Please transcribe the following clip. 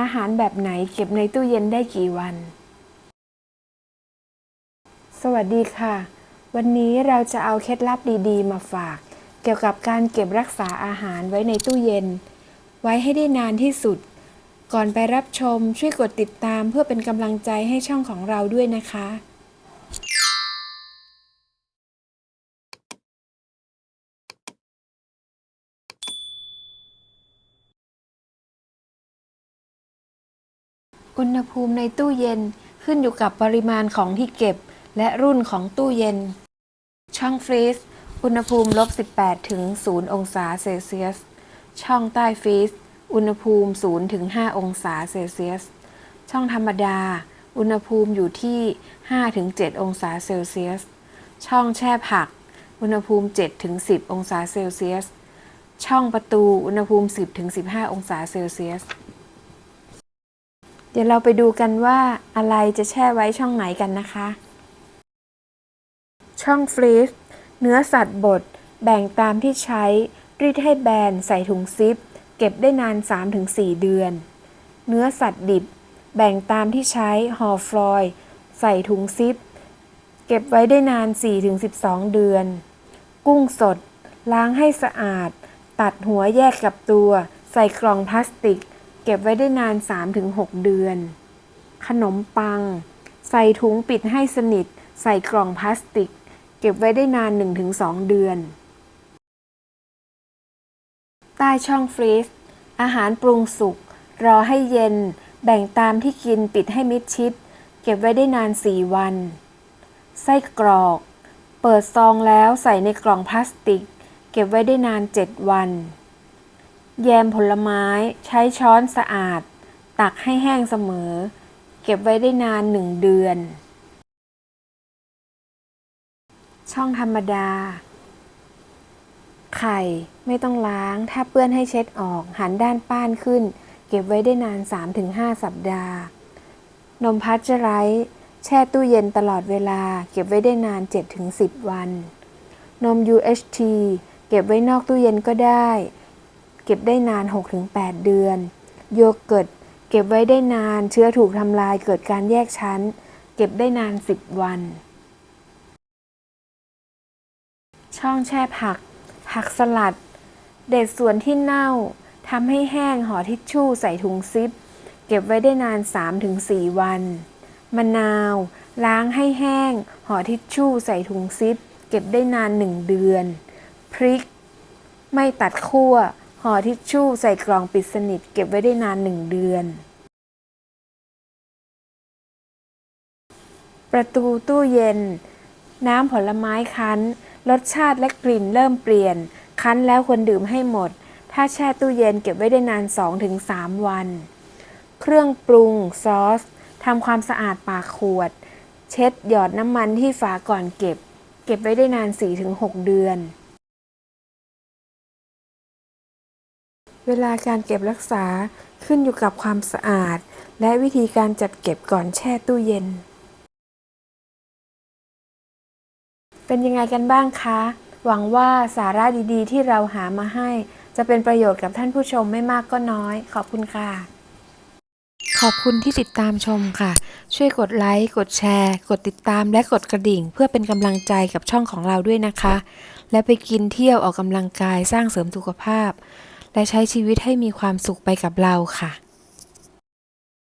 อาหารแบบไหนเก็บในตู้เย็นได้กี่วัน สวัสดีค่ะ วันนี้เราจะเอาเคล็ดลับดีๆ มาฝาก เกี่ยวกับการเก็บรักษาอาหารไว้ในตู้เย็น ไว้ให้ได้นานที่สุด ก่อนไปรับชมช่วยกดติดตามเพื่อเป็นกำลังใจให้ช่องของเราด้วยนะคะ อุณหภูมิในตู้เย็นขึ้นอยู่กับปริมาณของที่เก็บ และรุ่นของตู้เย็น ช่องฟรีซ อุณหภูมิลบ18ถึง0องศาเซลเซียส ช่องใต้ฟรีซ อุณหภูมิ0ถึง5องศาเซลเซียส ช่องธรรมดา อุณหภูมิอยู่ที่5ถึง7องศาเซลเซียส ช่องแช่ผัก อุณหภูมิ7ถึง10องศาเซลเซียส ช่องประตู อุณหภูมิ 10ถึง15องศาเซลเซียส ดี๋ยวเราไปดูกันว่าอะไรจะแช่ไว้ช่องไหนกันนะคะ ช่องฟรีซเนื้อสัตว์บด แบ่งตามที่ใช้ รีดให้แบนใส่ถุงซิป เก็บได้นาน 3-4 เดือน เนื้อสัตว์ดิบ แบ่งตามที่ใช้ห่อฟลอยล์ใส่ถุงซิป เก็บไว้ได้นาน 4-12 เดือน กุ้งสด ล้างให้สะอาด ตัดหัวแยกกับตัว ใส่กล่องพลาสติก เก็บไว้ได้นาน 3-6 เดือน ขนมปัง ใส่ถุงปิดให้สนิท ใส่กล่องพลาสติก เก็บไว้ได้นาน 1-2 เดือน ใต้ช่องฟรีซอาหารปรุงสุก รอให้เย็น แบ่งตามที่กินปิดให้มิดชิด เก็บไว้ได้นาน 4 วัน ไส้กรอก เปิดซองแล้วใส่ในกล่องพลาสติก เก็บไว้ได้นาน 7 วัน แยมผลไม้ใช้ช้อนสะอาด ตักให้แห้งเสมอ เก็บไว้ได้นาน1เดือน ช่องธรรมดา ไข่ไม่ต้องล้าง ถ้าเปื้อนให้เช็ดออก หันด้านป้านขึ้น เก็บไว้ได้นาน 3-5 สัปดาห์ นมพัชไรส์แช่ตู้เย็นตลอดเวลา เก็บไว้ได้นาน 7-10 วัน นม UHT เก็บไว้นอกตู้เย็นก็ได้ เก็บได้นาน 6-8 เดือน โยเกิร์ตเก็บไว้ได้นานเชื้อถูกทำลายเกิดการแยกชั้น เก็บได้นาน 10 วัน ช่องแช่ผัก ผักสลัด เด็ดส่วนที่เน่าทำให้แห้งห่อทิชชู่ใส่ถุงซิป เก็บไว้ได้นาน 3-4 วัน มะนาว ล้างให้แห้งห่อทิชชู่ใส่ถุงซิป เก็บได้นาน 1 เดือน พริก ไม่ตัดขั้ว ห่อทิชชู่ใส่กล่องปิดสนิทเก็บไว้ได้นาน1เดือน ประตูตู้เย็น น้ำผลไม้คั้น รสชาติและกลิ่นเริ่มเปลี่ยน คั้นแล้วควรดื่มให้หมด ถ้าแช่ตู้เย็นเก็บไว้ได้นาน 2-3 วัน เครื่องปรุงซอสทำความสะอาดปากขวด เช็ดหยอดน้ำมันที่ฝาก่อนเก็บ เก็บไว้ได้นาน 4-6 เดือน เวลาการเก็บรักษาขึ้นอยู่กับความสะอาด และวิธีการจัดเก็บก่อนแช่ตู้เย็น เป็นยังไงกันบ้างคะ หวังว่าสาระดีๆ ที่เราหามาให้ จะเป็นประโยชน์กับท่านผู้ชมไม่มากก็น้อย ขอบคุณค่ะ ขอบคุณที่ติดตามชมค่ะ ช่วยกดไลค์ กดแชร์ กดติดตามและกดกระดิ่ง เพื่อเป็นกำลังใจกับช่องของเราด้วยนะคะ และไปกินเที่ยวออกกำลังกายสร้างเสริมสุขภาพ และใช้ชีวิตให้มีความสุขไปกับเราค่ะ